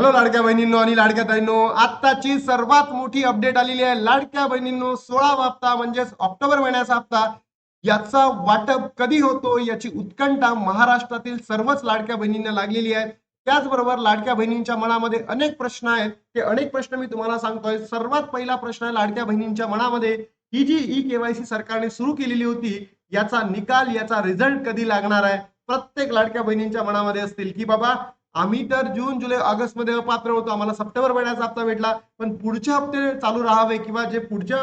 Hello लाडक्या बहिणींनो आणि लाडक्या ताईंनो आत्ताची सर्वात मोठी अपडेट आलेली आहे. लाडक्या बहिणींनो सोळावा हप्ता म्हणजेच ऑक्टोबर महिन्याचा हप्ता याचा वाटप कधी होतो याची उत्कंठा महाराष्ट्रातील सर्वच लाडक्या बहिणींना लागलेली आहे. त्याचबरोबर लाडक्या बहिणींच्या मनामध्ये अनेक प्रश्न आहेत. ते अनेक प्रश्न मी तुम्हाला सांगतोय. सर्वात पहिला प्रश्न आहे लाडक्या बहिणींच्या मनामध्ये ही जी ई केवायसी सरकारने सुरू केलेली होती याचा निकाल याचा रिझल्ट कधी लागणार आहे? प्रत्येक लाडक्या बहिणींच्या मनामध्ये असतील की बाबा आम्ही तर जून जुलै ऑगस्टमध्ये अपात्र होतो. आम्हाला सप्टेंबर महिन्याचा हप्ता भेटला. पण पुढचे हप्ते चालू राहावे किंवा जे पुढच्या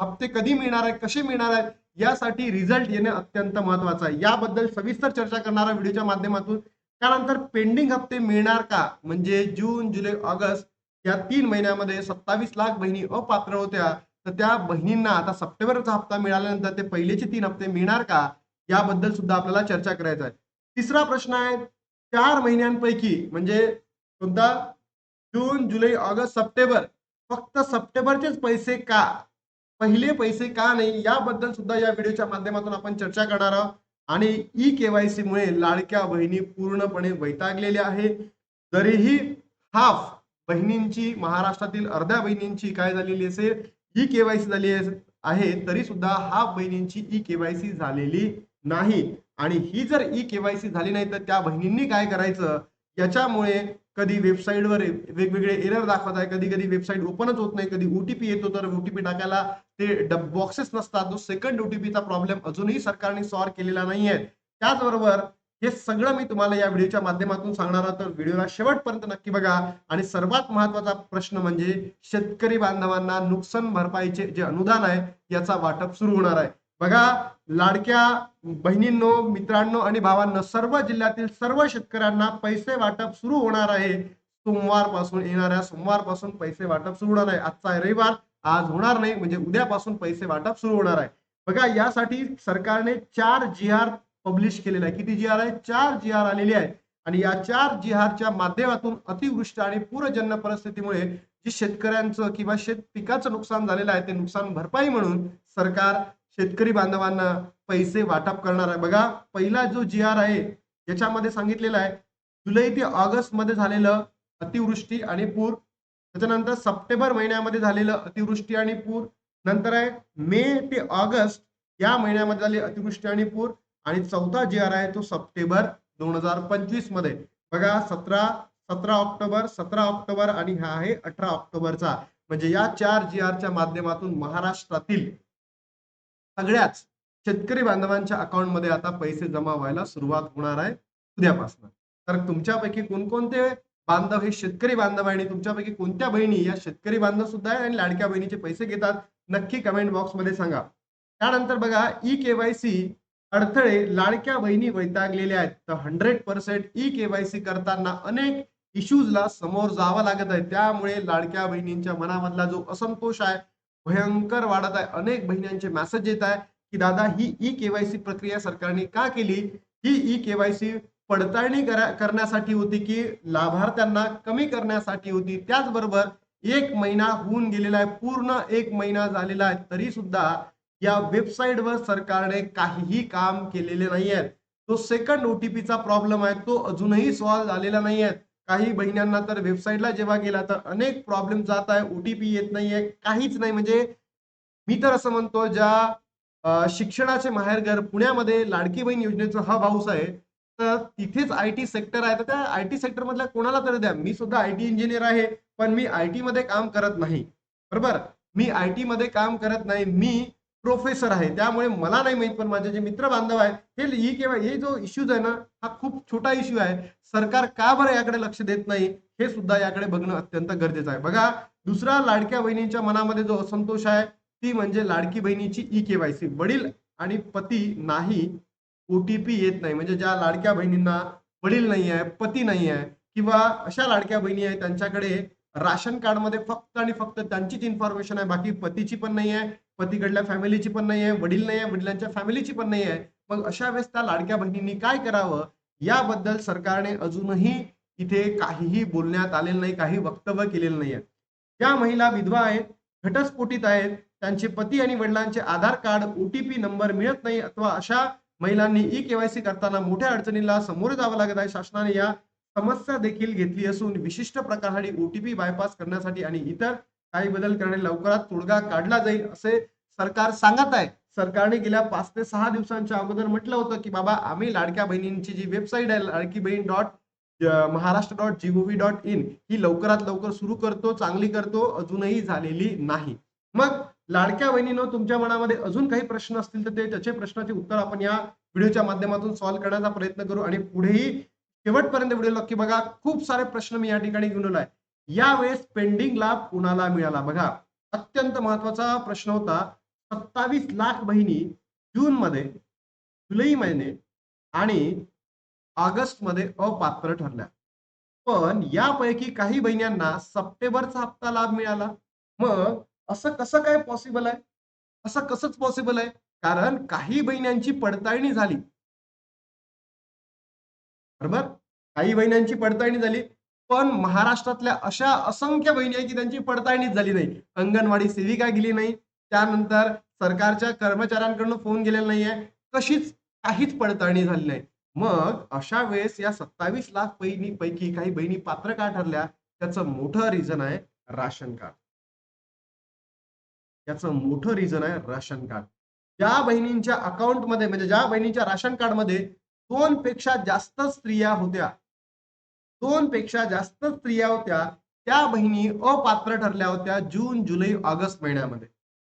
हप्ते कधी मिळणार आहे कसे मिळणार आहेत यासाठी रिझल्ट येणे अत्यंत महत्वाचं आहे. याबद्दल सविस्तर चर्चा करणारा व्हिडिओच्या माध्यमातून. त्यानंतर पेंडिंग हप्ते मिळणार का? म्हणजे जून जुलै ऑगस्ट या तीन महिन्यामध्ये सत्तावीस लाख बहिणी अपात्र होत्या. तर त्या बहिणींना आता सप्टेंबरचा हप्ता मिळाल्यानंतर ते पहिलेचे तीन हप्ते मिळणार का? याबद्दल सुद्धा आपल्याला चर्चा करायचा आहे. तिसरा प्रश्न आहे चार महिन्यांपैकी म्हणजे सुद्धा जून जुलै ऑगस्ट सप्टेंबर. फक्त सप्टेंबरचेच पैसे का? पहिले पैसे का नाही? याबद्दल सुद्धा या व्हिडिओच्या माध्यमातून आपण चर्चा करणार आहोत. आणि ई केवायसी मुळे लाडक्या बहिणी पूर्णपणे वैतागलेल्या आहेत. तरीही हाफ बहिणींची महाराष्ट्रातील अर्ध्या बहिणींची काय झालेली असेल? ई केवायसी झाली आहे तरी सुद्धा हाफ बहिणींची ई केवायसी झालेली नाही. आणि ही जर ई केवायसी झाली नाही तर त्या बहिणींनी काय करायचं? याच्यामुळे कधी वेबसाईटवर वेगवेगळे एरर दाखवत आहे कधी कधी वेबसाईट ओपनच होत नाही कधी ओटीपी येतो तर ओटीपी टाकायला ते बॉक्सेस नसतात. जो सेकंड ओटीपीचा प्रॉब्लेम अजूनही सरकारने सॉल्व्ह केलेला नाही आहे त्याचबरोबर हे सगळं मी तुम्हाला या व्हिडिओच्या माध्यमातून सांगणार आहोत तर व्हिडिओला शेवटपर्यंत नक्की बघा. आणि सर्वात महत्त्वाचा प्रश्न म्हणजे शेतकरी बांधवांना नुकसान भरपाईचे जे अनुदान आहे याचा वाटप सुरू होणार आहे. बघा लाडक्या बहिणींनो मित्रांनो आणि भावांनो सर्व जिल्ह्यातील सर्व शेतकऱ्यांना पैसे वाटप सुरू होणार आहे. सोमवारपासून येणाऱ्या सोमवारपासून पैसे वाटप सुरू होणार आहे. आजचा आहे रविवार. आज होणार नाही म्हणजे उद्यापासून पैसे वाटप सुरू होणार आहे. बघा यासाठी सरकारने चार जी आर पब्लिश केलेला आहे. किती जी आर आहे? चार जी आर आलेली आहे. आणि या चार जी आरच्या माध्यमातून अतिवृष्टी आणि पूरजन्य परिस्थितीमुळे जी शेतकऱ्यांचं किंवा शेत पिकाचं नुकसान झालेलं आहे ते नुकसान भरपाई म्हणून सरकार शेतकरी बांधवांना पैसे वाटप करणार आहे. बघा पहिला जो जी आर आहे याच्यामध्ये सांगितलेला आहे जुलै ते ऑगस्टमध्ये झालेलं अतिवृष्टी आणि पूर त्याच्यानंतर सप्टेंबर महिन्यामध्ये झालेलं अतिवृष्टी आणि पूर नंतर आहे मे ते ऑगस्ट या महिन्यामध्ये झाले अतिवृष्टी आणि पूर आणि चौथा जी आर आहे तो सप्टेंबर दोन हजार पंचवीसमध्ये बघा सतरा सतरा ऑक्टोबर सतरा ऑक्टोबर आणि हा आहे अठरा ऑक्टोबरचा. म्हणजे या चार जी आरच्या माध्यमातून महाराष्ट्रातील सगळ्याच शेतकरी बांधवांच्या अकाउंटमध्ये आता पैसे जमा व्हायला सुरुवात होणार आहे उद्यापासून. तर तुमच्यापैकी कोणकोणते बांधव हे शेतकरी बांधव आहे आणि तुमच्यापैकी कोणत्या बहिणी या शेतकरी बांधव सुद्धा आहे आणि लाडक्या बहिणीचे पैसे घेतात नक्की कमेंट बॉक्समध्ये सांगा. त्यानंतर बघा ई केवायसी अडथळे लाडक्या बहिणी वैतागलेल्या आहेत. तर हंड्रेड पर्सेंट ई केवायसी करताना अनेक इश्यूजला समोर जावं लागत आहे. त्यामुळे लाडक्या बहिणींच्या मनामधला जो असंतोष आहे भयंकर वाढत आहे. अनेक बहिण्यांचे मेसेज येत आहे की दादा ही ई केवायसी प्रक्रिया सरकारने का केली? ही ई केवायसी पडताळणी करा- करण्यासाठी होती की लाभार्थ्यांना कमी करण्यासाठी होती? त्याचबरोबर एक महिना होऊन गेलेला आहे पूर्ण एक महिना झालेला आहे तरी सुद्धा या वेबसाईटवर सरकारने काहीही काम केलेले नाही आहे तो सेकंड ओटीपीचा प्रॉब्लेम आहे तो अजूनही सॉल्व्ह झालेला नाही आहे काही बहिण्यांना तर वेबसाईटला जेव्हा गेला तर अनेक प्रॉब्लेम जात आहे ओटीपी येत नाहीये काहीच नाही. म्हणजे मी तर असं म्हणतो ज्या शिक्षणाचे माहेरघर पुण्यामध्ये लाडकी बहीण योजनेचा हा भाऊस आहे तर तिथेच आय टी सेक्टर आहे. तर त्या आय टी सेक्टर मधल्या कोणाला तरी द्या. मी सुद्धा आय टी इंजिनियर आहे पण मी आय टी मध्ये काम करत नाही. बरोबर? मी आय टी मध्ये काम करत नाही. मी प्रोफेसर आहे. त्यामुळे मला नाही माहीत पण माझे जे मित्र बांधव आहेत हे ही केव्हा हे जो इश्यूज आहे ना हा खूप छोटा इश्यू आहे. सरकार का बरं याकडे लक्ष देत नाही हे सुद्धा याकडे बघणं अत्यंत गरजेचं आहे. बघा दुसरा लाडक्या बहिणींच्या मनामध्ये जो असंतोष आहे ती म्हणजे लाडकी बहिणीची ई केवायसी वडील आणि पती नाही ओटीपी येत नाही. म्हणजे ज्या लाडक्या बहिणींना वडील नाही आहे पती नाही आहे किंवा अशा लाडक्या बहिणी आहेत त्यांच्याकडे राशन कार्डमध्ये फक्त आणि फक्त त्यांचीच इन्फॉर्मेशन आहे बाकी पतीची पण नाही आहे. पतीकडल्या फॅमिलीची पण नाही आहे वडील नाही आहे वडिलांच्या फॅमिलीची पण नाही आहे मग अशा वेळेस त्या लाडक्या बहिणींनी काय करावं? याबद्दल सरकारने अजूनही इथे काहीही बोलण्यात आलेलं नाही काही वक्तव्य केलेलं नाही आहे ज्या महिला विधवा आहेत घटस्फोटित आहेत त्यांचे पती आणि वडिलांचे आधार कार्ड ओटीपी नंबर मिळत नाही अथवा अशा महिलांनी ई केवायसी करताना मोठ्या अडचणीला सामोरे जावं लागत आहे. शासनाने या समस्या देखील घेतली असून विशिष्ट प्रकारसाठी ओटीपी बायपास करण्यासाठी आणि इतर काही बदल करणे लवकरात तोडगा काढला जाईल असे सरकार सांगत आहे. सरकारने गेल्या पाच ते सहा दिवसांच्या अगोदर म्हटलं होतं की बाबा आम्ही लाडक्या बहिणींची जी वेबसाईट आहे Ladki Bahin dot Maharashtra dot gov dot in ही लवकरात लवकर सुरू करतो चांगली करतो अजूनही झालेली नाही. मग लाडक्या बहिणीनं तुमच्या मनामध्ये अजून काही प्रश्न असतील तर ते त्याचे प्रश्नाचे उत्तर आपण या व्हिडिओच्या माध्यमातून सॉल्व्ह करण्याचा प्रयत्न करू आणि पुढेही शेवटपर्यंत व्हिडिओ नक्की बघा खूप सारे प्रश्न मी या ठिकाणी घेऊन आहे यावेळेस पेंडिंग लाभ कुणाला मिळाला. बघा अत्यंत महत्त्वाचा प्रश्न होता. सत्तावीस लाख बहिणी जून मध्ये जुलै महिने आणि ऑगस्टमध्ये अपात्र ठरल्या. पण यापैकी काही बहिण्यांना सप्टेंबरचा हप्ता लाभ मिळाला. मग असं कसं काय पॉसिबल आहे? असं कसंच पॉसिबल आहे? कारण काही बहिण्यांची पडताळणी झाली. बरोबर? काही बहिण्यांची पडताळणी झाली. पण महाराष्ट्रातल्या अशा असंख्य बहिणी आहे की त्यांची पडताळणीच झाली नाही. अंगणवाडी सेविका गेली नाही. त्यानंतर सरकारच्या कर्मचाऱ्यांकडून फोन गेलेला नाहीये. कशीच काहीच पडताळणी झाली नाही. मग अशा वेळेस या सत्तावीस लाख बहिणी पैकी काही बहिणी पात्र का ठरल्या? त्याचं मोठं रिझन आहे राशन कार्ड. याचं मोठं रिझन आहे राशन कार्ड. ज्या बहिणींच्या अकाउंटमध्ये म्हणजे ज्या बहिणीच्या राशन कार्डमध्ये दोन पेक्षा जास्त स्त्रिया होत्या दोन पेक्षा जास्त स्त्रिया होत्या त्या बहिणी अपात्र ठरल्या होत्या जून जुलै ऑगस्ट महिन्यामध्ये.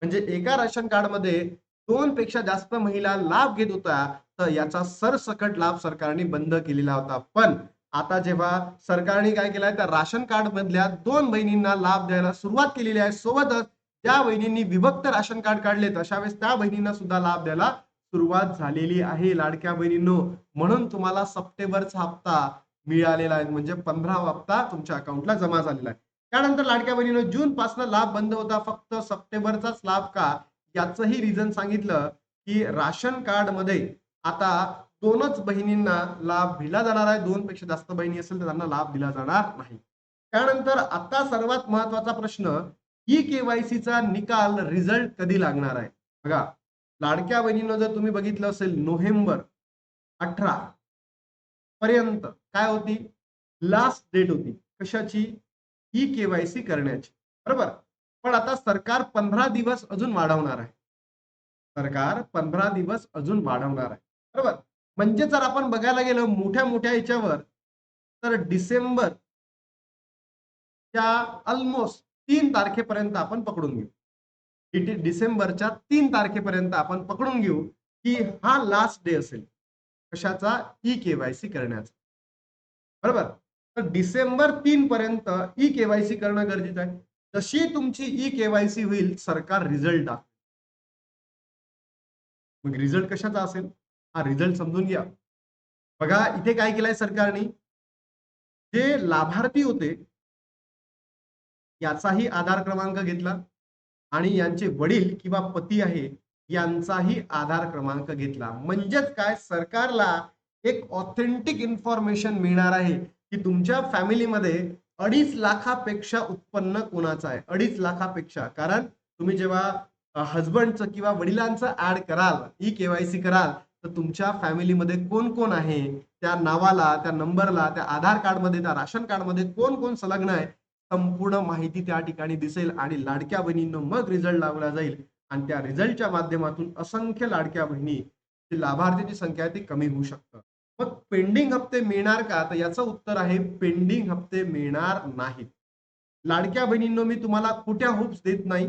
म्हणजे एका राशन कार्डमध्ये दोन पेक्षा जास्त महिला लाभ घेत होत्या तर याचा सरसकट लाभ सरकारने बंद केलेला होता. पण आता जेव्हा सरकारने काय केलंय त्या राशन कार्ड मधल्या दोन बहिणींना लाभ द्यायला सुरुवात केलेली आहे. सोबतच ज्या बहिणींनी विभक्त राशन कार्ड काढलेत अशा वेळेस त्या बहिणींना सुद्धा लाभ द्यायला सुरुवात झालेली आहे लाडक्या बहिणींनो. म्हणून तुम्हाला सप्टेंबरचा हप्ता मिळालेला आहे. म्हणजे पंधरा हप्ता तुमच्या अकाउंटला जमा झालेला आहे. त्यानंतर लाडक्या बहिणीनं जून पासून लाभ बंद होता. फक्त सप्टेंबरचाच लाभ का? याचंही रिझन सांगितलं की राशन कार्डमध्ये आता दोनच बहिणींना लाभ दिला जाणार आहे. दोन पेक्षा जास्त बहिणी असेल तर त्यांना लाभ दिला जाणार नाही. त्यानंतर आता सर्वात महत्त्वाचा प्रश्न ई केवायसीचा निकाल रिझल्ट कधी लागणार आहे? बघा लाडक्या बहिणीनं जर तुम्ही बघितलं असेल नोव्हेंबर अठरा पर्यंत काय होती? लास्ट डेट होती. कशाची? ई केवायसी करण्याची. बरोबर? पण आता सरकार पंधरा दिवस अजून वाढवणार आहे. सरकार पंधरा दिवस अजून वाढवणार आहे. बरोबर? म्हणजे जर आपण बघायला गेलो मोठ्या मोठ्या याच्यावर तर डिसेंबर च्या ऑलमोस्ट तीन तारखेपर्यंत आपण पकडून घेऊ. डिसेंबरच्या तीन तारखेपर्यंत आपण पकडून घेऊ की हा लास्ट डे असेल. कशाचा ई केवायसी करण्याचा. बरोबर? तर डिसेंबर तीन पर्यंत ई केवायसी करणं गरजेचं आहे. जशी तुमची ई केवायसी होईल सरकार रिझल्ट दाखवेल. मग रिझल्ट कशाचा असेल? हा रिझल्ट समजून घ्या. बघा इथे काय केलंय सरकारने? जे लाभार्थी होते याचाही आधार क्रमांक घेतला. आणि यांचे वडील किंवा पती आहे यांचाही आधार क्रमांक घेतला. म्हणजेच काय? सरकारला एक ऑथेंटिक इन्फॉर्मेशन मिळणार आहे की तुमच्या फॅमिलीमध्ये अडीच लाखापेक्षा उत्पन्न कोणाचं आहे? अडीच लाखापेक्षा. कारण तुम्ही जेव्हा हजबंडचं किंवा वडिलांचं ऍड कराल ई केवायसी कराल तर तुमच्या फॅमिलीमध्ये कोण कोण आहे? त्या नावाला त्या नंबरला त्या आधार कार्डमध्ये त्या राशन कार्डमध्ये कोण कोण संलग्न आहे? संपूर्ण माहिती त्या ठिकाणी दिसेल आणि लाडक्या बहिणींना मग रिझल्ट लावला जाईल. आणि त्या रिझल्टच्या माध्यमातून असंख्य लाडक्या बहिणी लाभार्थीची संख्या आहे ती कमी होऊ शकतं. मग पेंडिंग हप्ते मिळणार का? तर याचं उत्तर आहे पेंडिंग हप्ते मिळणार नाहीत. लाडक्या बहिणींनो मी तुम्हाला कुठ्या होप्स देत नाही.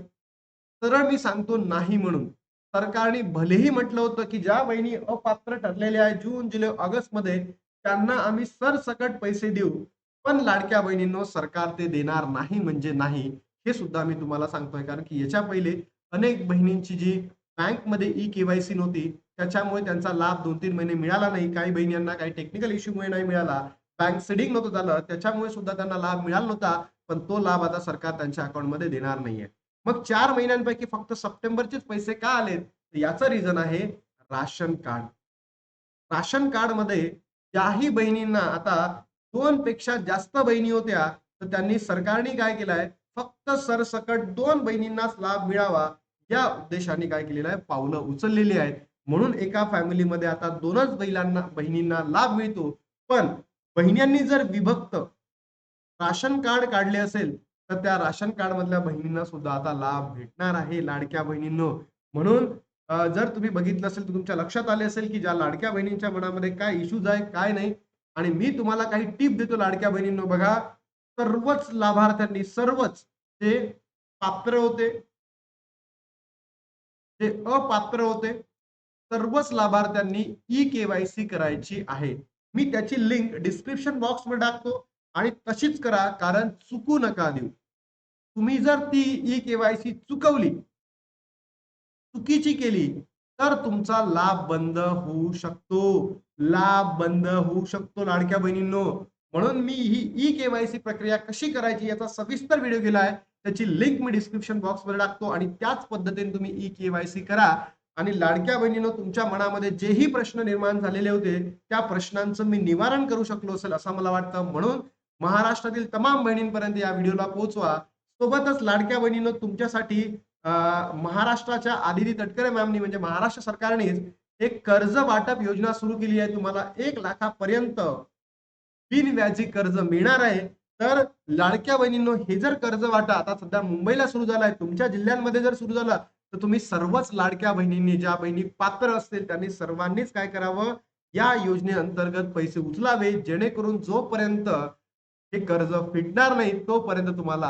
सरळ मी सांगतो नाही म्हणून. सरकारने भलेही म्हटलं होतं की ज्या बहिणी अपात्र ठरलेल्या आहेत जून जुलै ऑगस्टमध्ये त्यांना आम्ही सरसकट पैसे देऊ. पण लाडक्या बहिणींनो सरकार ते देणार नाही म्हणजे नाही हे सुद्धा मी तुम्हाला सांगतोय. कारण की याच्या पहिले अनेक बहिणींची जी बँकमध्ये ई केवायसी नव्हती त्याच्यामुळे त्यांचा लाभ दोन तीन महिने मिळाला नाही. काही बहिणींना काही टेक्निकल इश्यूमुळे नाही मिळाला. बँक सिडिंग नव्हतं झालं त्याच्यामुळे सुद्धा त्यांना लाभ मिळाला नव्हता पण तो लाभ आता सरकार त्यांच्या अकाउंटमध्ये देणार नाहीये. मग चार महिन्यांपैकी फक्त सप्टेंबरचेच पैसे का आलेत? याचं रिझन आहे राशन कार्ड. राशन कार्डमध्ये ज्याही बहिणींना आता दोन पेक्षा जास्त बहिणी होत्या तर त्यांनी सरकारने काय केलंय? फक्त सरसकट दोन बहिणींनाच लाभ मिळावा या उद्देशाने काय केलेलं आहे? पावलं उचललेली आहेत. म्हणून एका फॅमिलीमध्ये आता दोनच बैलांना बहिणींना लाभ मिळतो. पण बहिण्यांनी जर विभक्त राशन कार्ड काढले असेल तर त्या राशन कार्ड मधल्या बहिणींना सुद्धा आता लाभ भेटणार आहे लाडक्या बहिणींनो. म्हणून जर तुम्ही बघितलं असेल तर तुमच्या लक्षात आले असेल की ज्या लाडक्या बहिणींच्या मनामध्ये काय इश्यूज आहे काय नाही आणि मी तुम्हाला काही टिप देतो लाडक्या बहिणींनो बघा. सर्वच लाभार्थ्यांनी सर्वच ते पात्र होते. जे अपात्र होते सर्वच लाभार्थ्यांनी ई केवायसी करायची आहे. मी त्याची लिंक डिस्क्रिप्शन बॉक्समध्ये टाकतो आणि तशीच करा कारण चुकू नका देऊ. तुम्ही जर ती ई केवायसी चुकवली चुकीची केली तर तुमचा लाभ बंद होऊ शकतो. लाभ बंद होऊ शकतो लाडक्या बहिणींनो. म्हणून मी ही ई केवायसी प्रक्रिया कशी करायची याचा सविस्तर व्हिडिओ केला आहे. त्याची लिंक मी डिस्क्रिप्शन बॉक्समध्ये टाकतो आणि त्याच पद्धतीने तुम्ही ई केवायसी करा. आणि लाडक्या बहिणीनं तुमच्या मनामध्ये जेही प्रश्न निर्माण झालेले होते त्या प्रश्नांचं मी निवारण करू शकलो असेल असं मला वाटतं. म्हणून महाराष्ट्रातील तमाम बहिणींपर्यंत या व्हिडिओला पोहोचवा. सोबतच लाडक्या बहिणीनं तुमच्यासाठी महाराष्ट्राच्या आदिती तटकरे मॅमनी म्हणजे महाराष्ट्र सरकारनेच एक कर्ज वाटप योजना सुरू केली आहे. तुम्हाला एक लाखापर्यंत बिनव्याजी कर्ज मिळणार आहे. तर लाडक्या बहिणींनो हे जर कर्ज वाटा आता सध्या मुंबईला सुरू झाला आहे तुमच्या जिल्ह्यांमध्ये जर सुरू झाला तर तुम्ही सर्वच लाडक्या बहिणींनी ज्या बहिणी पात्र असतील त्यांनी सर्वांनीच काय करावं? या योजनेअंतर्गत पैसे उचलावे जेणेकरून जोपर्यंत हे कर्ज फिटणार नाही तोपर्यंत तुम्हाला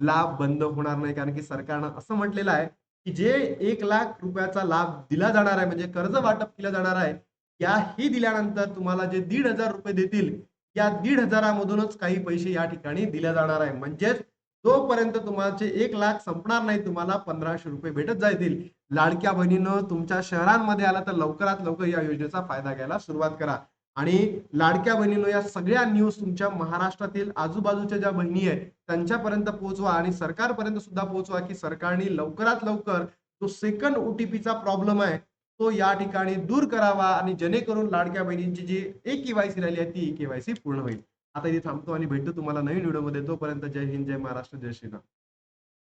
लाभ बंद होणार नाही. कारण की सरकारनं असं म्हटलेलं आहे की जे एक लाख रुपयाचा लाभ दिला जाणार आहे म्हणजे कर्ज वाटप केलं जाणार आहे याही दिल्यानंतर तुम्हाला जे दीड हजार रुपये देतील या दीड हजारामधूनच काही पैसे या ठिकाणी दिले जाणार आहे. म्हणजेच जोपर्यंत तुमचे एक लाख संपणार नाही तुम्हाला पंधराशे रुपये भेटत जातील. लाडक्या बहिणीनं तुमच्या शहरांमध्ये आला तर लवकरात लवकर या योजनेचा फायदा घ्यायला सुरुवात करा. आणि लाडक्या बहिणीनं या सगळ्या न्यूज तुमच्या महाराष्ट्रातील आजूबाजूच्या ज्या बहिणी आहेत त्यांच्यापर्यंत पोहोचवा आणि सरकारपर्यंत सुद्धा पोहोचवा की सरकारने लवकरात लवकर जो सेकंड ओटीपीचा प्रॉब्लेम आहे. तो या ठिकाणी दूर करावा आणि जेणेकरून लाडक्या बहिणींची जी एक केवायसी राहिली आहे ती केवायसी पूर्ण होईल. आता इथे थांबतो आणि भेटतो तुम्हाला नवीन व्हिडिओमध्ये. तोपर्यंत जय हिंद जय महाराष्ट्र जय श्रीराम.